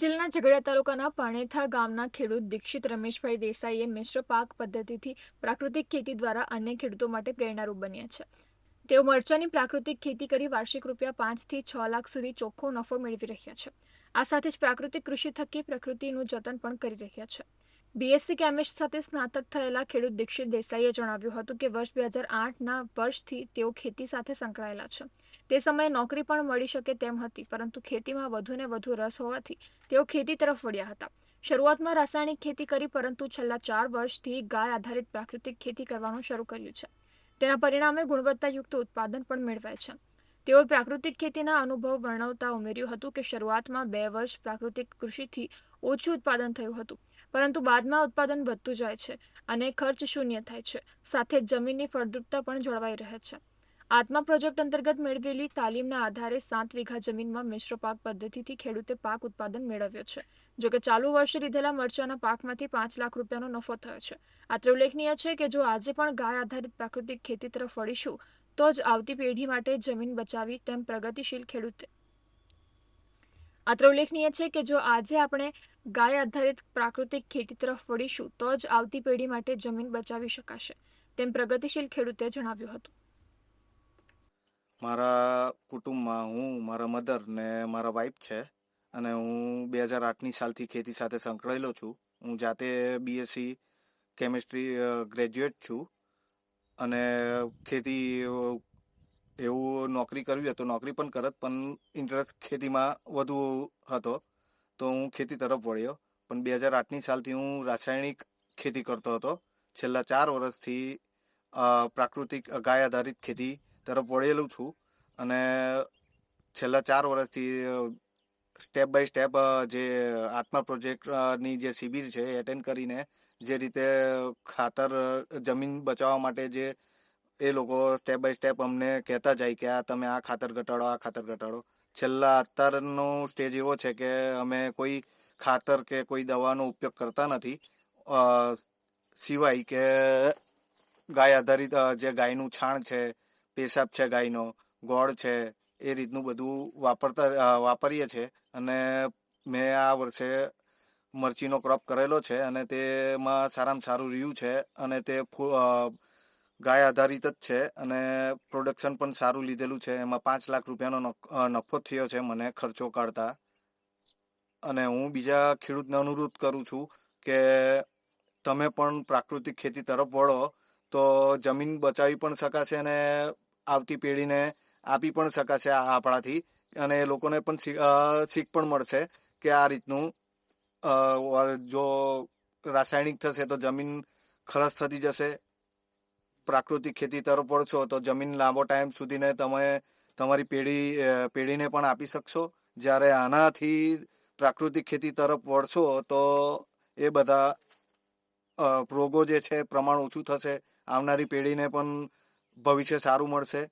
ઝઘડિયા તાલુકાના પાણેથા ગામના ખેડૂત દીક્ષિત રમેશભાઈ દેસાઈએ મિશ્ર પાક પદ્ધતિથી પ્રાકૃતિક ખેતી દ્વારા અન્ય ખેડૂતો માટે પ્રેરણારૂપ બન્યા છે. તેઓ મરચાની પ્રાકૃતિક ખેતી કરી વાર્ષિક રૂપિયા પાંચથી છ લાખ સુધી ચોખ્ખો નફો મેળવી રહ્યા છે. આ સાથે જ પ્રાકૃતિક કૃષિ થકી પ્રકૃતિનું જતન પણ કરી રહ્યા છે. બીએસસી કેમિસ્ટ સાથે સ્નાતક થયેલા ખેડૂત દીક્ષિત દેસાઈએ જણાવ્યું હતું કે વર્ષ બે હજાર આઠના વર્ષથી તેઓ ખેતી સાથે સંકળાયેલા છે. તે સમયે નોકરી પણ મળી શકે તેમ હતી, પરંતુ ખેતીમાં વધુને વધુ રસ હોવાથી તેઓ ખેતી તરફ વળ્યા હતા. શરૂઆતમાં રાસાયણિક ખેતી કરી, પરંતુ છેલ્લા ચાર વર્ષથી ગાય આધારિત પ્રાકૃતિક ખેતી કરવાનું શરૂ કર્યું છે. તેના પરિણામે ગુણવત્તાયુક્ત ઉત્પાદન પણ મેળવાય છે. તેઓ પ્રાકૃતિક ખેતીના અનુભવ વર્ણવતા ઉમેર્યું હતું કે શરૂઆતમાં બે વર્ષ પ્રાકૃતિક કૃષિથી ઓછું ઉત્પાદન થયું હતું, પરંતુ બાદમાં ઉત્પાદન વધતું જાય છે અને ખર્ચ શૂન્ય થાય છે. સાથે જમીનની ફળદ્રુપતા પણ જળવાઈ રહે છે. આત્મા પ્રોજેક્ટ અંતર્ગત મેળવેલી તાલીમના આધારે સાત વીઘા જમીનમાં મિશ્ર પાક પદ્ધતિથી ખેડૂતે પાક ઉત્પાદન મેળવ્યો છે જોકે ચાલુ વર્ષે લીધેલા મરચાના પાકમાંથી પાંચ લાખ રૂપિયાનો નફો થયો છે. અત્રે ઉલ્લેખનીય છે કે જો આજે પણ ગાય આધારિત પ્રાકૃતિક ખેતી તરફ વળીશું, તો જ આવતી પેઢી માટે જમીન બચાવી તેમ પ્રગતિશીલ ખેડૂતે. અત્રે ઉલ્લેખનીય છે કે જો આજે આપણે ગાય આધારિત પ્રાકૃતિક ખેતી તરફ વળીશું, તો જ આવતી પેઢી માટે જમીન બચાવી શકાશે, તેમ પ્રગતિશીલ ખેડૂતે જણાવ્યું હતું. મારા કુટુંબમાં હું, મારા મધર ને મારા વાઈફ છે, અને હું બે હજાર આઠની સાલથી ખેતી સાથે સંકળાયેલો છું. હું જાતે બીએસસી કેમિસ્ટ્રી ગ્રેજ્યુએટ છું. અને ખેતી એવું નોકરી કરવી હતો, નોકરી પણ કરત, પણ ઇન્ટરેસ્ટ ખેતીમાં વધુ હતો. તો હું ખેતી તરફ વળ્યો. પણ બે હજાર આઠની સાલથી હું રાસાયણિક ખેતી કરતો હતો. છેલ્લા ચાર વર્ષથી પ્રાકૃતિક ગાય આધારિત ખેતી તરફ વળેલું છું. અને છેલ્લા ચાર વર્ષથી સ્ટેપ બાય સ્ટેપ જે આત્મા પ્રોજેક્ટની જે શિબિર છે એટેન્ડ કરીને જે રીતે ખાતર જમીન બચાવવા માટે જે એ લોકો સ્ટેપ બાય સ્ટેપ અમને કહેતા જાય કે આ તમે આ ખાતર ઘટાડો, આ ખાતર ઘટાડો. છેલ્લા અત્યારનો સ્ટેજ એવો છે કે અમે કોઈ ખાતર કે કોઈ દવાનો ઉપયોગ કરતા નથી. સિવાય કે ગાય આધારિત જે ગાયનું છાણ છે, પેશાબ છે ગાયનો, ગોળ છે, એ રીતનું બધું વાપરતા વાપરીએ છીએ અને મેં આ વર્ષે મરચીનો ક્રોપ કરેલો છે અને તેમાં સારામાં સારું રહ્યું છે અને તે ગાય આધારિત જ છે અને પ્રોડક્શન પણ સારું લીધેલું છે. એમાં પાંચ લાખ રૂપિયાનો નફો થયો છે મને ખર્ચો કાઢતા. અને હું બીજા ખેડૂતને અનુરોધ કરું છું કે તમે પણ પ્રાકૃતિક ખેતી તરફ વળો તો જમીન બચાવી પણ શકાશે અને આવતી પેઢીને આપી પણ શકાશે આ આપણાથી. અને એ લોકોને પણ શીખ પણ મળશે કે આ રીતનું જો રાસાયણિક થશે તો જમીન ખરસ થતી જશે. પ્રાકૃતિક ખેતી તરફ વળશો, તો જમીન લાંબો ટાઈમ સુધીને તમે તમારી પેઢી પેઢીને પણ આપી શકશો. જ્યારે આનાથી પ્રાકૃતિક ખેતી તરફ વળશો, તો એ બધા રોગો જે છે, પ્રમાણ ઓછું થશે. આવનારી પેઢીને પણ ભવિષ્ય સારું મળશે.